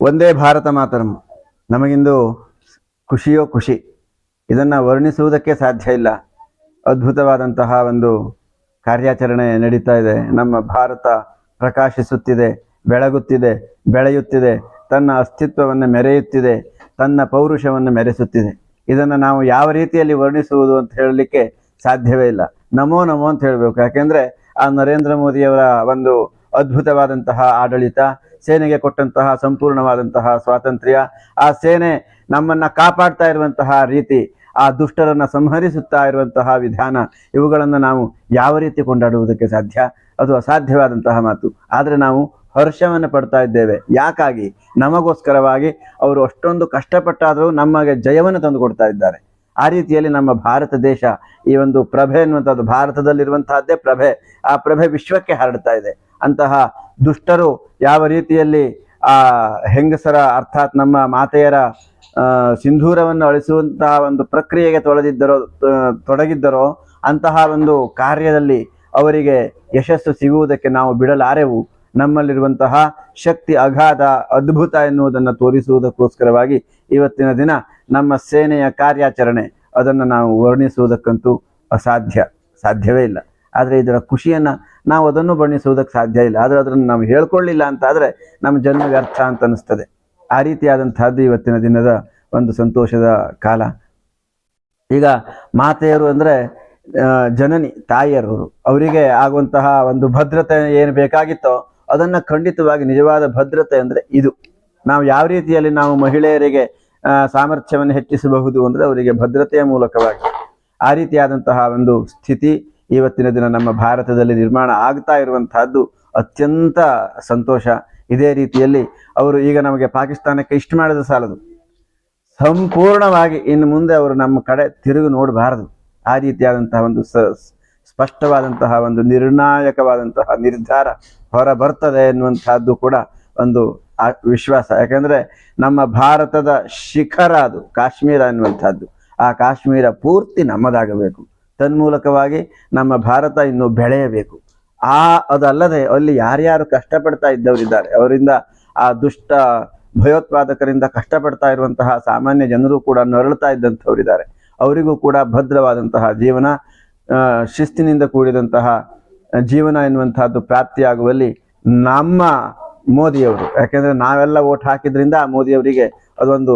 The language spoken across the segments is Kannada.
ಒಂದೇ ಭಾರತ ಮಾತರಂ. ನಮಗಿಂದು ಖುಷಿಯೋ ಖುಷಿ. ಇದನ್ನು ವರ್ಣಿಸುವುದಕ್ಕೆ ಸಾಧ್ಯ ಇಲ್ಲ. ಅದ್ಭುತವಾದಂತಹ ಒಂದು ಕಾರ್ಯಾಚರಣೆ ನಡೀತಾ ಇದೆ. ನಮ್ಮ ಭಾರತ ಪ್ರಕಾಶಿಸುತ್ತಿದೆ, ಬೆಳಗುತ್ತಿದೆ, ಬೆಳೆಯುತ್ತಿದೆ, ತನ್ನ ಅಸ್ತಿತ್ವವನ್ನು ಮೆರೆಯುತ್ತಿದೆ, ತನ್ನ ಪೌರುಷವನ್ನು ಮೆರೆಸುತ್ತಿದೆ. ಇದನ್ನು ನಾವು ಯಾವ ರೀತಿಯಲ್ಲಿ ವರ್ಣಿಸುವುದು ಅಂತ ಹೇಳಲಿಕ್ಕೆ ಸಾಧ್ಯವೇ ಇಲ್ಲ. ನಮೋ ನಮೋ ಅಂತ ಹೇಳಬೇಕು. ಯಾಕೆಂದರೆ ಆ ನರೇಂದ್ರ ಮೋದಿಯವರ ಒಂದು ಅದ್ಭುತವಾದಂತಹ ಆಡಳಿತ, ಸೇನೆಗೆ ಕೊಟ್ಟಂತಹ ಸಂಪೂರ್ಣವಾದಂತಹ ಸ್ವಾತಂತ್ರ್ಯ, ಆ ಸೇನೆ ನಮ್ಮನ್ನ ಕಾಪಾಡ್ತಾ ಇರುವಂತಹ ರೀತಿ, ಆ ದುಷ್ಟರನ್ನ ಸಂಹರಿಸುತ್ತಾ ಇರುವಂತಹ ವಿಧಾನ, ಇವುಗಳನ್ನು ನಾವು ಯಾವ ರೀತಿ ಕೊಂಡಾಡುವುದಕ್ಕೆ ಸಾಧ್ಯ? ಅದು ಅಸಾಧ್ಯವಾದಂತಹ ಮಾತು. ಆದರೆ ನಾವು ಹರ್ಷವನ್ನು ಪಡ್ತಾ ಇದ್ದೇವೆ. ಯಾಕಾಗಿ? ನಮಗೋಸ್ಕರವಾಗಿ ಅವರು ಅಷ್ಟೊಂದು ಕಷ್ಟಪಟ್ಟಾದರೂ ನಮಗೆ ಜಯವನ್ನು ತಂದು ಕೊಡ್ತಾ ಇದ್ದಾರೆ. ಆ ರೀತಿಯಲ್ಲಿ ನಮ್ಮ ಭಾರತ ದೇಶ ಈ ಒಂದು ಪ್ರಭೆ ಅನ್ನುವಂಥದ್ದು ಭಾರತದಲ್ಲಿರುವಂತಹದ್ದೇ ಪ್ರಭೆ. ಆ ಪ್ರಭೆ ವಿಶ್ವಕ್ಕೆ ಹರಡ್ತಾ ಇದೆ. ಅಂತಹ ದುಷ್ಟರು ಯಾವ ರೀತಿಯಲ್ಲಿ ಆ ಹೆಂಗಸರ ಅರ್ಥಾತ್ ನಮ್ಮ ಮಾತೆಯರ ಸಿಂಧೂರವನ್ನು ಅಳಿಸುವಂತಹ ಒಂದು ಪ್ರಕ್ರಿಯೆಗೆ ತೊಳೆದಿದ್ದರೋ ತೊಡಗಿದ್ದರೋ ಅಂತಹ ಒಂದು ಕಾರ್ಯದಲ್ಲಿ ಅವರಿಗೆ ಯಶಸ್ಸು ಸಿಗುವುದಕ್ಕೆ ನಾವು ಬಿಡಲಾರೆವು. ನಮ್ಮಲ್ಲಿರುವಂತಹ ಶಕ್ತಿ, ಅಗಾಧ, ಅದ್ಭುತ ಎನ್ನುವುದನ್ನು ತೋರಿಸುವುದಕ್ಕೋಸ್ಕರವಾಗಿ ಇವತ್ತಿನ ದಿನ ನಮ್ಮ ಸೇನೆಯ ಕಾರ್ಯಾಚರಣೆ, ಅದನ್ನು ನಾವು ವರ್ಣಿಸುವುದಕ್ಕಂತೂ ಅಸಾಧ್ಯ, ಸಾಧ್ಯವೇ ಇಲ್ಲ. ಆದರೆ ಇದರ ಖುಷಿಯನ್ನು ನಾವು ಅದನ್ನು ಬಣ್ಣಿಸುವುದಕ್ಕೆ ಸಾಧ್ಯ ಇಲ್ಲ. ಆದರೆ ಅದನ್ನು ನಾವು ಹೇಳ್ಕೊಳ್ಳಿಲ್ಲ ಅಂತ ಆದರೆ ನಮ್ಮ ಜನ್ಮ ವ್ಯರ್ಥ ಅಂತ ಅನ್ನಿಸ್ತದೆ. ಆ ರೀತಿಯಾದಂತಹದ್ದು ಇವತ್ತಿನ ದಿನದ ಒಂದು ಸಂತೋಷದ ಕಾಲ. ಈಗ ಮಾತೆಯರು ಅಂದರೆ ಜನನಿ ತಾಯಿಯರು ಅವರಿಗೆ ಆಗುವಂತಹ ಒಂದು ಭದ್ರತೆ ಏನು ಬೇಕಾಗಿತ್ತೋ ಅದನ್ನು ಖಂಡಿತವಾಗಿ ನಿಜವಾದ ಭದ್ರತೆ ಅಂದರೆ ಇದು. ನಾವು ಯಾವ ರೀತಿಯಲ್ಲಿ ನಾವು ಮಹಿಳೆಯರಿಗೆ ಸಾಮರ್ಥ್ಯವನ್ನು ಹೆಚ್ಚಿಸಬಹುದು ಅಂದರೆ ಅವರಿಗೆ ಭದ್ರತೆಯ ಮೂಲಕವಾಗಿ. ಆ ರೀತಿಯಾದಂತಹ ಒಂದು ಸ್ಥಿತಿ ಇವತ್ತಿನ ದಿನ ನಮ್ಮ ಭಾರತದಲ್ಲಿ ನಿರ್ಮಾಣ ಆಗ್ತಾ ಇರುವಂತಹದ್ದು ಅತ್ಯಂತ ಸಂತೋಷ. ಇದೇ ರೀತಿಯಲ್ಲಿ ಅವರು ಈಗ ನಮಗೆ ಪಾಕಿಸ್ತಾನಕ್ಕೆ ಇಷ್ಟು ಮಾಡಿದ ಸಾಲದು. ಸಂಪೂರ್ಣವಾಗಿ ಇನ್ನು ಮುಂದೆ ಅವರು ನಮ್ಮ ಕಡೆ ತಿರುಗಿ ನೋಡಬಾರದು. ಆ ರೀತಿಯಾದಂತಹ ಒಂದು ಸ್ಪಷ್ಟವಾದಂತಹ ಒಂದು ನಿರ್ಣಾಯಕವಾದಂತಹ ನಿರ್ಧಾರ ಹೊರ ಬರ್ತದೆ ಎನ್ನುವಂತಹದ್ದು ಕೂಡ ಒಂದು ವಿಶ್ವಾಸ. ಯಾಕಂದ್ರೆ ನಮ್ಮ ಭಾರತದ ಶಿಖರ ಅದು ಕಾಶ್ಮೀರ ಎನ್ನುವಂಥದ್ದು ಆ ಕಾಶ್ಮೀರ ಪೂರ್ತಿ ನಮ್ಮದಾಗಬೇಕು. ತನ್ಮೂಲಕವಾಗಿ ನಮ್ಮ ಭಾರತ ಇನ್ನು ಬೆಳೆಯಬೇಕು. ಆ, ಅದಲ್ಲದೆ ಅಲ್ಲಿ ಯಾರ್ಯಾರು ಕಷ್ಟಪಡ್ತಾ ಇದ್ದವರಿದ್ದಾರೆ, ಅವರಿಂದ ಆ ದುಷ್ಟ ಭಯೋತ್ಪಾದಕರಿಂದ ಕಷ್ಟಪಡ್ತಾ ಇರುವಂತಹ ಸಾಮಾನ್ಯ ಜನರು ಕೂಡ ನರಳುತ್ತಾ ಇದ್ದಂಥವರಿದ್ದಾರೆ. ಅವರಿಗೂ ಕೂಡ ಭದ್ರವಾದಂತಹ ಜೀವನ ಶಿಸ್ತಿನಿಂದ ಕೂಡಿದಂತಹ ಜೀವನ ಎನ್ನುವಂತಹದ್ದು ಪ್ರಾಪ್ತಿಯಾಗುವಲ್ಲಿ ನಮ್ಮ ಮೋದಿಯವರು, ಯಾಕೆಂದ್ರೆ ನಾವೆಲ್ಲ ಓಟ್ ಹಾಕಿದ್ರಿಂದ ಆ ಮೋದಿಯವರಿಗೆ ಅದೊಂದು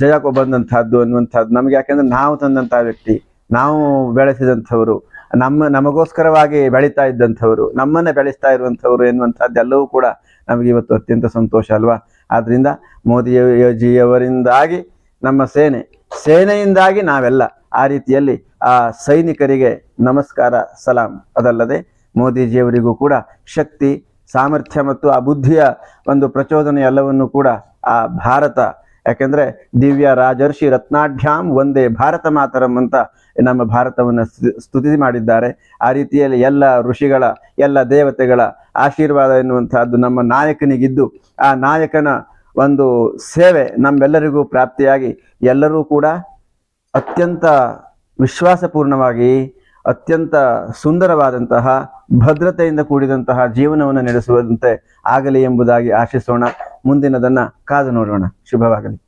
ಜಯಕ್ಕೂ ಜಯ ಬಂದಂತಹದ್ದು ಅನ್ನುವಂಥದ್ದು ನಮಗೆ, ಯಾಕೆಂದ್ರೆ ನಾವು ತಂದಂತಹ ವ್ಯಕ್ತಿ ನಾವು ಬೆಳೆಸಿದಂಥವರು, ನಮ್ಮ, ನಮಗೋಸ್ಕರವಾಗಿ ಬೆಳೀತಾ ಇದ್ದಂಥವರು, ನಮ್ಮನ್ನ ಬೆಳೆಸ್ತಾ ಇರುವಂಥವ್ರು ಎನ್ನುವಂಥದ್ದೆಲ್ಲವೂ ಕೂಡ ನಮಗೆ ಇವತ್ತು ಅತ್ಯಂತ ಸಂತೋಷ ಅಲ್ವಾ? ಆದ್ರಿಂದ ಮೋದಿಜಿಯವರಿಂದಾಗಿ ನಮ್ಮ ಸೇನೆ, ಸೇನೆಯಿಂದಾಗಿ ನಾವೆಲ್ಲ ಆ ರೀತಿಯಲ್ಲಿ ಆ ಸೈನಿಕರಿಗೆ ನಮಸ್ಕಾರ, ಸಲಾಂ. ಅದಲ್ಲದೆ ಮೋದಿಜಿಯವರಿಗೂ ಕೂಡ ಶಕ್ತಿ, ಸಾಮರ್ಥ್ಯ ಮತ್ತು ಆ ಬುದ್ಧಿಯ ಒಂದು ಪ್ರಚೋದನೆ ಎಲ್ಲವನ್ನು ಕೂಡ ಆ ಭಾರತ ಯಾಕೆಂದ್ರೆ ದಿವ್ಯ ರಾಜರ್ಷಿ ರತ್ನಾಢ್ಯಾಮ್ ಒಂದೇ ಭಾರತ ಮಾತರಂ ಅಂತ ನಮ್ಮ ಭಾರತವನ್ನು ಸ್ತುತಿ- ಮಾಡಿದ್ದಾರೆ. ಆ ರೀತಿಯಲ್ಲಿ ಎಲ್ಲ ಋಷಿಗಳ, ಎಲ್ಲ ದೇವತೆಗಳ ಆಶೀರ್ವಾದ ಎನ್ನುವಂತಹದ್ದು ನಮ್ಮ ನಾಯಕನಿಗಿದ್ದು. ಆ ನಾಯಕನ ಒಂದು ಸೇವೆ ನಮ್ಮೆಲ್ಲರಿಗೂ ಪ್ರಾಪ್ತಿಯಾಗಿ ಎಲ್ಲರೂ ಕೂಡ ಅತ್ಯಂತ ವಿಶ್ವಾಸಪೂರ್ಣವಾಗಿ, ಅತ್ಯಂತ ಸುಂದರವಾದಂತಹ ಭದ್ರತೆಯಿಂದ ಕೂಡಿದಂತಹ ಜೀವನವನ್ನು ನಡೆಸುವಂತೆ ಆಗಲಿ ಎಂಬುದಾಗಿ ಆಶಿಸೋಣ. ಮುಂದಿನದನ್ನ ಕಾದು ನೋಡೋಣ. ಶುಭವಾಗಲಿ.